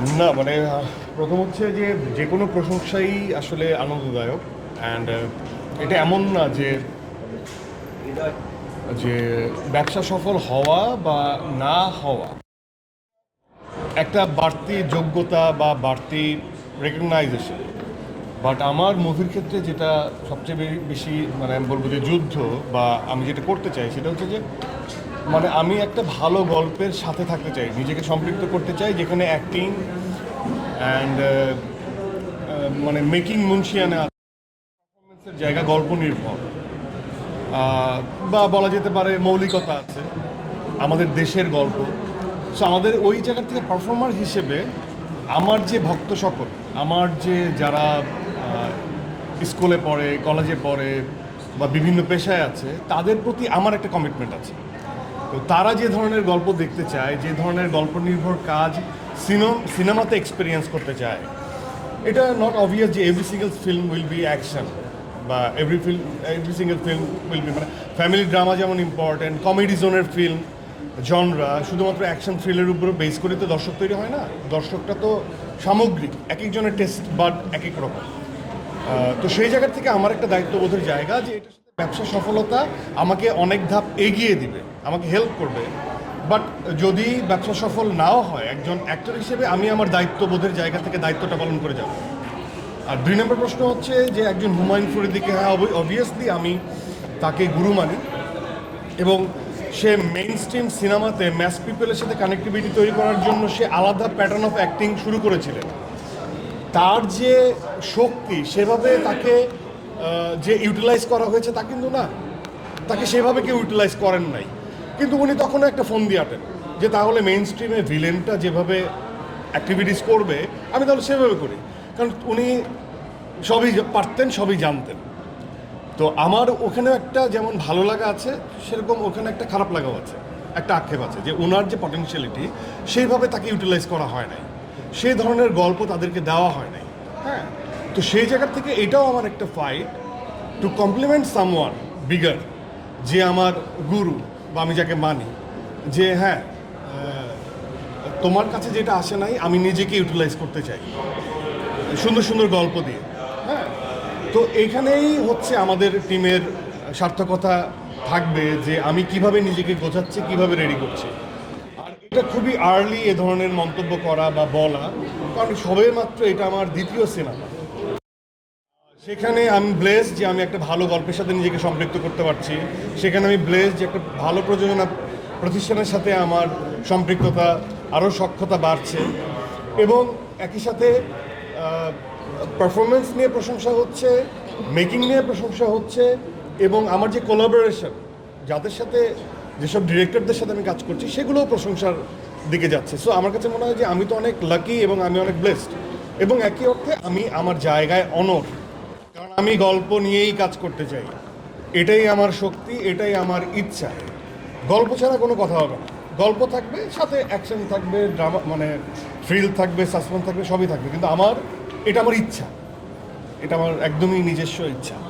না মানে প্রথম হচ্ছে যে যে কোনো প্রশংসাই আসলে আনন্দদায়ক অ্যান্ড এটা এমন না যে যে ব্যবসা সফল হওয়া বা না হওয়া। একটা বাড়তি যোগ্যতা বা বাড়তি রেকগনাইজেশন বাট আমার মুভির ক্ষেত্রে যেটা সবচেয়ে বেশি মানে আমি বলব যে যুদ্ধ বা আমি যেটা করতে চাই সেটা হচ্ছে যে মানে আমি একটা ভালো গল্পের সাথে থাকতে চাই, নিজেকে সম্পৃক্ত করতে চাই, যেখানে অ্যাক্টিং অ্যান্ড মানে মেকিং মুন্সিয়ানা পারফরমেন্সের জায়গা গল্প নির্ভর। বা বলা যেতে পারে মৌলিকতা আছে, আমাদের দেশের গল্প। সো আমাদের ওই জায়গা থেকে পারফর্মার হিসেবে আমার যে ভক্ত সকল, আমার যে যারা স্কুলে পড়ে কলেজে পড়ে বা বিভিন্ন পেশায় আছে, তাদের প্রতি আমার একটা কমিটমেন্ট আছে। তো তারা যে ধরনের গল্প দেখতে চায়, যে ধরনের গল্প নির্ভর কাজ সিনেমাতে এক্সপিরিয়েন্স করতে চায়, এটা নট অবভিয়াস যে every single film will be action বা every film every single film will be মানে ফ্যামিলি ড্রামা যেমন ইম্পর্টেন্ট কমেডি জোনের ফিল্ম জনরা শুধুমাত্র অ্যাকশন থ্রিলের উপর বেস করে তো দর্শক তৈরি হয় না। দর্শকটা তো সামগ্রিক, এক একজনের টেস্ট বাট এক এক রকম। তো সেই জায়গা থেকে আমার একটা দায়িত্ববোধের জায়গা যে সাথে ব্যবসা সফলতা আমাকে অনেক ধাপ এগিয়ে দিবে, আমাকে হেল্প করবে। বাট যদি ব্যবসা সফল নাও হয়, একজন অ্যাক্টর হিসেবে আমি আমার দায়িত্ববোধের জায়গা থেকে দায়িত্বটা পালন করে যাব। আর দুই নম্বর প্রশ্ন হচ্ছে যে একজন হুমায়ুন ফরিদিকে হ্যাঁ অবভিয়াসলি আমি তাকে গুরু মানি। এবং সে মেইন স্ট্রিম সিনেমাতে ম্যাস পিপলের সাথে কানেক্টিভিটি তৈরি করার জন্য সে আলাদা প্যাটার্ন অফ অ্যাক্টিং শুরু করেছিলেন। তার যে শক্তি, সেভাবে তাকে যে ইউটিলাইজ করা হয়েছে তা কিন্তু না। তাকে সেভাবে কেউ ইউটিলাইজ করেন নাই। কিন্তু উনি তখনও একটা ফোন দিয়ে আটেন যে তাহলে মেইন স্ট্রিমে ভিলেনটা যেভাবে অ্যাক্টিভিটিস করবে, আমি তাহলে সেভাবে করি। কারণ উনি সবই পারতেন, সবই জানতেন। তো আমার ওখানে একটা যেমন ভালো লাগা আছে, সেরকম ওখানে একটা খারাপ লাগাও আছে, একটা আক্ষেপ আছে যে ওনার যে পটেনশিয়ালিটি সেইভাবে তাকে ইউটিলাইজ করা হয় নাই। সেই ধরনের গল্প তাদেরকে দেওয়া হয় নাই। হ্যাঁ? তো সেই জায়গা থেকে এটাও আমার একটা fight to compliment someone bigger যে আমার গুরু বা আমি যাকে মানি, যে হ্যাঁ তোমার কাছে যেটা আসে নাই, আমি নিজেকে ইউটিলাইজ করতে চাই। সুন্দর সুন্দর গল্প দিয়ে। হ্যাঁ তো এখানেই হচ্ছে আমাদের টিমের সার্থকতা থাকবে যে আমি কীভাবে নিজেকে গোছাচ্ছি, কীভাবে রেডি করছি। আর এটা খুবই আর্লি এ ধরনের মন্তব্য করা বা বলা, কারণ সবে মাত্র এটা আমার দ্বিতীয় সিনেমা সেখানে আমি ব্লেস যে আমি একটা ভালো গল্পের সাথে নিজেকে সম্পৃক্ত করতে পারছি। সেখানে আমি ব্লেস যে একটা ভালো প্রযোজনা প্রতিষ্ঠানের সাথে আমার সম্পৃক্ততা আরও সক্ষতা বাড়ছে। এবং একই সাথে পারফরমেন্স নিয়ে প্রশংসা হচ্ছে মেকিং নিয়ে প্রশংসা হচ্ছে এবং আমার যে কোলাবোরেশন যাদের সাথে যেসব ডিরেক্টরদের সাথে আমি কাজ করছি, সেগুলোও প্রশংসার দিকে যাচ্ছে। সো আমার কাছে মনে হয় যে আমি তো অনেক লাকি এবং আমি অনেক ব্লেসড এবং একই অর্থে আমি আমার জায়গায় অনর আমি গল্প নিয়েই কাজ করতে চাই। এটাই আমার শক্তি, এটাই আমার ইচ্ছা। গল্প ছাড়া কোনো কথা হবে না। গল্প থাকবে, সাথে অ্যাকশন থাকবে ড্রামা মানে থ্রিল থাকবে সাসপেন্স থাকবে, সবই থাকবে। কিন্তু আমার, এটা আমার ইচ্ছা। এটা আমার একদমই নিজস্ব ইচ্ছা।